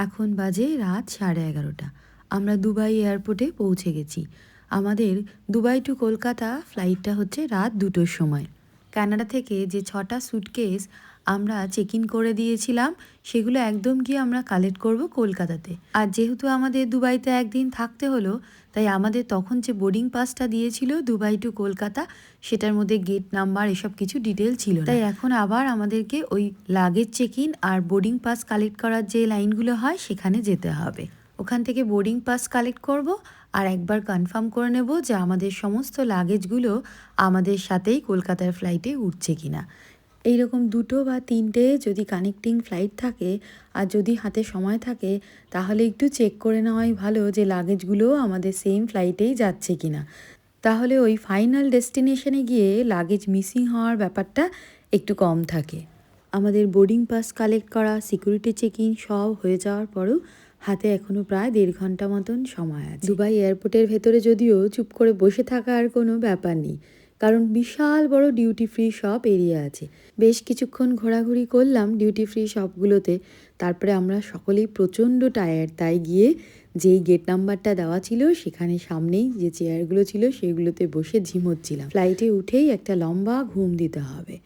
এখন বাজে রাত সাড়ে এগারোটা। আমরা দুবাই এয়ারপোর্টে পৌঁছে গেছি। আমাদের দুবাই টু কলকাতা ফ্লাইটটা হচ্ছে রাত দুটোর সময়। কানাডা থেকে যে ছটা সুটকেস আমরা চেক ইন করে দিয়েছিলাম, সেগুলো একদম গিয়ে আমরা কালেক্ট করব কলকাতাতে। আর যেহেতু আমাদের দুবাইতে একদিন থাকতে হলো, তাই আমাদের তখন যে বোর্ডিং পাসটা দিয়েছিল দুবাই টু কলকাতা, সেটার মধ্যে গেট নাম্বার এসব কিছু ডিটেল ছিল তাই এখন আবার আমাদেরকে ওই লাগেজ চেক ইন আর বোর্ডিং পাস কালেক্ট করার যে লাইনগুলো হয়, সেখানে যেতে হবে। ওখান থেকে বোর্ডিং পাস কালেক্ট করব আর একবার কনফার্ম করে নেব যে আমাদের সমস্ত লাগেজগুলো আমাদের সাথেই কলকাতার ফ্লাইটে উঠছে কি কিনা। এইরকম দুটো বা তিনটে যদি কানেক্টিং ফ্লাইট থাকে আর যদি হাতে সময় থাকে, তাহলে একটু চেক করে নেওয়াই ভালো যে লাগেজগুলো আমাদের সেম ফ্লাইটেই যাচ্ছে কিনা। তাহলে ওই ফাইনাল ডেস্টিনেশনে গিয়ে লাগেজ মিসিং হওয়ার ব্যাপারটা একটু কম থাকে। আমাদের বোর্ডিং পাস কালেক্ট করা সিকিউরিটি চেকিং সব হয়ে যাওয়ার পরও হাতে এখনও প্রায় দেড় ঘণ্টা মতন সময় আছে। দুবাই এয়ারপোর্টের ভেতরে যদিও চুপ করে বসে থাকার কোনো ব্যাপার নেই, কারণ বিশাল বড় ডিউটি ফ্রি শপ এরিয়া আছে। বেশ কিছুক্ষণ ঘোরাঘুরি করলাম ডিউটি ফ্রি শপগুলোতে তারপরে আমরা সকলেই প্রচণ্ড টায়ার্ড তাই গিয়ে যেই গেট নাম্বারটা দেওয়া ছিল সেখানে সামনেই যে চেয়ারগুলো ছিল সেগুলোতে বসে ঝিমোচ্ছিলাম ফ্লাইটে উঠেই একটা লম্বা ঘুম দিতে হবে।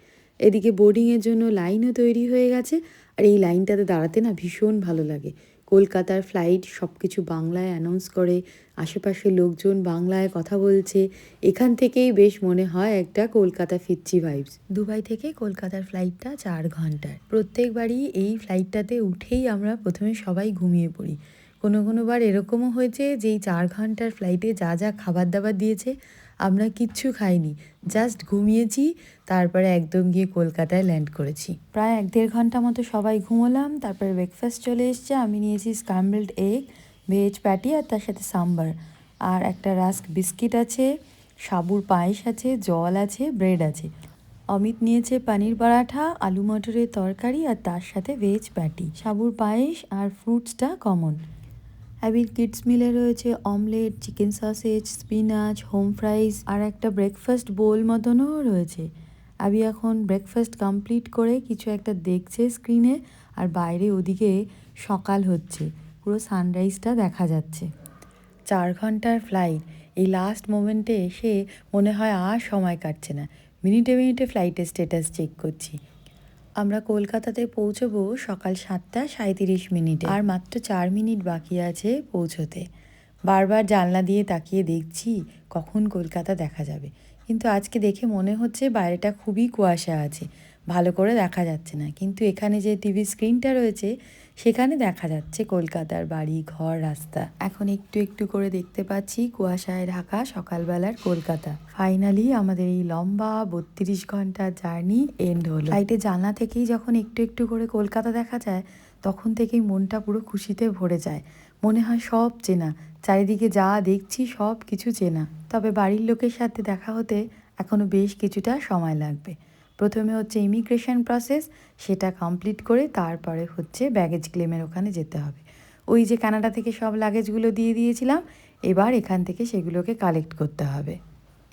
এদিকে বোর্ডিংয়ের জন্য লাইনও তৈরি হয়ে গেছে, আর এই লাইনটাতে দাঁড়াতে না ভীষণ ভালো লাগে। কলকাতার ফ্লাইট সব কিছু বাংলায় অ্যানাউন্স করে আশেপাশে লোকজন বাংলায় কথা বলছে। এখান থেকেই বেশ মনে হয় একটা কলকাতা ফিরছি ভাইবস দুবাই থেকে কলকাতার ফ্লাইটটা চার ঘণ্টার। প্রত্যেকবারই এই ফ্লাইটটাতে উঠেই আমরা প্রথমে সবাই ঘুমিয়ে পড়ি। কোনো কোনোবার এরকমও হয়েছে যে এই চার ঘণ্টার ফ্লাইটে যা যা খাবার দাবার দিয়েছে আমরা কিচ্ছু খাইনি জাস্ট ঘুমিয়েছি, তারপরে একদম গিয়ে কলকাতায় ল্যান্ড করেছি। প্রায় এক দেড় ঘণ্টা মতো সবাই ঘুমোলাম, তারপরে ব্রেকফাস্ট চলে এসছে, আমি নিয়েছি স্ক্রাম্বলড এগ ভেজ প্যাটি আর তার সাথে সাম্বার আর একটা রাস্ক বিস্কিট আছে, সাবুর পায়েস আছে, জল আছে ব্রেড আছে। অমিত নিয়েছে পানির পরাঠা, আলু মটরের তরকারি আর তার সাথে ভেজ প্যাটি সাবুর পায়েস আর ফ্রুটসটা কমন অ্যাবির কিডস মিলে রয়েছে omelette chicken sausage spinach home fries আর একটা ব্রেকফাস্ট বোল মতনও রয়েছে। অ্যাবি এখন ব্রেকফাস্ট কমপ্লিট করে কিছু একটা দেখছে স্ক্রিনে আর বাইরে ওদিকে সকাল হচ্ছে, পুরো সানরাইজটা দেখা যাচ্ছে। চার ঘণ্টার ফ্লাইট এই লাস্ট মোমেন্টে এসে মনে হয় আর সময় কাটছে না। মিনিটে মিনিটে ফ্লাইটের স্ট্যাটাস চেক করছি। আমরা কলকাতাতে পৌঁছবো সকাল সাতটা সাঁত্রিশ মিনিটে। আর মাত্র চার মিনিট বাকি আছে পৌঁছতে। বারবার জানলা দিয়ে তাকিয়ে দেখছি কখন কলকাতা দেখা যাবে। কিন্তু আজকে দেখে মনে হচ্ছে বাইরেটা খুবই কুয়াশা আছে। ভালো করে দেখা যাচ্ছে না। কিন্তু এখানে যে টিভি স্ক্রিনটা রয়েছে, সেখানে দেখা যাচ্ছে কলকাতার বাড়ি, ঘর, রাস্তা। এখন একটু একটু করে দেখতে পাচ্ছি কুয়াশায় ঢাকা, সকালবেলার কলকাতা। ফাইনালি আমাদের এই লম্বা বত্রিশ ঘণ্টা জার্নি এন্ড হলো। ফ্লাইটে জানলা থেকেই যখন একটু একটু করে কলকাতা দেখা যায়, তখন থেকেই মনটা পুরো খুশিতে ভরে যায়। মনে হয় সব চেনা। চারিদিকে যা দেখছি সব কিছু চেনা। তবে বাড়ির লোকের সাথে দেখা হতে এখনও বেশ কিছুটা সময় লাগবে। প্রথমে হচ্ছে ইমিগ্রেশন প্রসেস সেটা কমপ্লিট করে তারপরে হচ্ছে ব্যাগেজ ক্লেমের ওখানে যেতে হবে। ওই যে কানাডা থেকে সব লাগেজগুলো দিয়ে দিয়েছিলাম, এবার এখান থেকে সেগুলোকে কালেক্ট করতে হবে।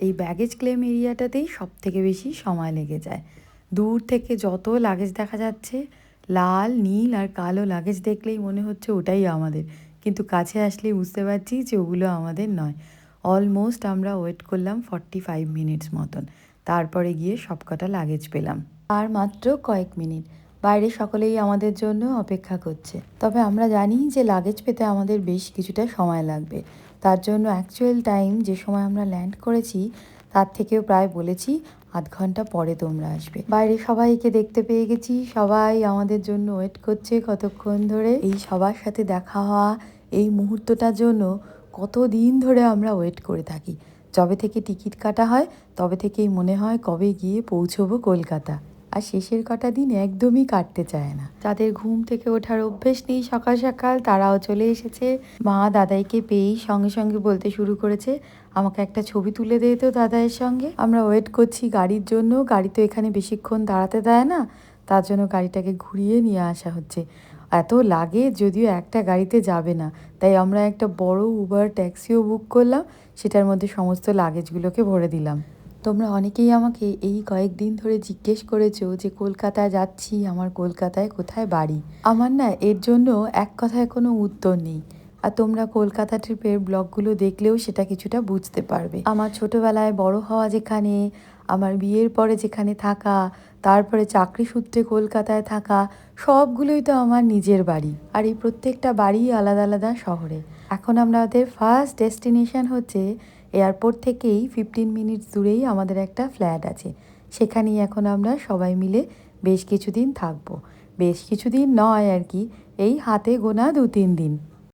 এই ব্যাগেজ ক্লেম এরিয়াটাতেই সব থেকে বেশি সময় লেগে যায়। দূর থেকে যত লাগেজ দেখা যাচ্ছে, লাল, নীল আর কালো লাগেজ দেখলেই মনে হচ্ছে ওটাই আমাদের। কিন্তু কাছে আসলেই বুঝতে পারছি যে ওগুলো আমাদের নয়। অলমোস্ট আমরা ওয়েট করলাম ফর্টি ফাইভ মিনিটস মতন। তারপরে গিয়ে সবকটা লাগেজ পেলাম। আর মাত্র কয়েক মিনিট। বাইরে সকলেই আমাদের জন্য অপেক্ষা করছে। তবে আমরা জানি যে লাগেজ পেতে আমাদের বেশ কিছুটা সময় লাগবে। তার জন্য অ্যাকচুয়াল টাইম যে সময় আমরা ল্যান্ড করেছি, তার থেকেও প্রায় বলেছি আধ ঘণ্টা পরে তোমরা আসবে। বাইরে সবাইকে দেখতে পেয়ে গেছি। সবাই আমাদের জন্য ওয়েট করছে কতক্ষণ ধরে। এই সবার সাথে দেখা হওয়া এই মুহূর্তটার জন্য কত দিন ধরে আমরা ওয়েট করে থাকি। যবে থেকে টিকিট কাটা হয়, তবে থেকেই মনে হয় কবে গিয়ে পৌঁছবো কলকাতা। আর শেষের কটা দিন একদমই কাটতে চায় না। যাদের ঘুম থেকে ওঠার অভ্যেস নেই সকাল সকাল, তারাও চলে এসেছে। মা দাদাইকে পেয়েই সঙ্গে সঙ্গে বলতে শুরু করেছে, আমাকে একটা ছবি তুলে দে তো দাদাইয়ের সঙ্গে। আমরা ওয়েট করছি গাড়ির জন্য। গাড়ি তো এখানে বেশিক্ষণ দাঁড়াতে দেয় না। তার জন্য গাড়িটাকে ঘুরিয়ে নিয়ে আসা হচ্ছে। এত লাগে যদিও একটা গাড়িতে যাবে না। তাই আমরা একটা বড় উবার ট্যাক্সিও বুক করলাম, সেটার মধ্যে সমস্ত লাগেজগুলোকে ভরে দিলাম। তোমরা অনেকেই আমাকে এই কয়েকদিন ধরে জিজ্ঞেস করেছ যে কলকাতায় যাচ্ছি, আমার কলকাতায় কোথায় বাড়ি? আমার না এর জন্য এক কথায় কোনো উত্তর নেই। আর তোমরা কলকাতা ট্রিপের ব্লগগুলো দেখলেও সেটা কিছুটা বুঝতে পারবে। আমার ছোটবেলায় বড় হওয়া যেখানে, আমার বিয়ের পরে যেখানে থাকা তারপরে চাকরি সূত্রে কলকাতায় থাকা সবগুলোই তো আমার নিজের বাড়ি। আর এই প্রত্যেকটা বাড়ি আলাদা আলাদা শহরে। এখন আমাদের ফার্স্ট ডেস্টিনেশন হচ্ছে এয়ারপোর্ট থেকেই ফিফটিন মিনিটস দূরেই আমাদের একটা ফ্ল্যাট আছে। সেখানেই এখন আমরা সবাই মিলে বেশ কিছুদিন থাকব। বেশ কিছুদিন নয় আর কি, এই হাতে গোনা দু তিন দিন।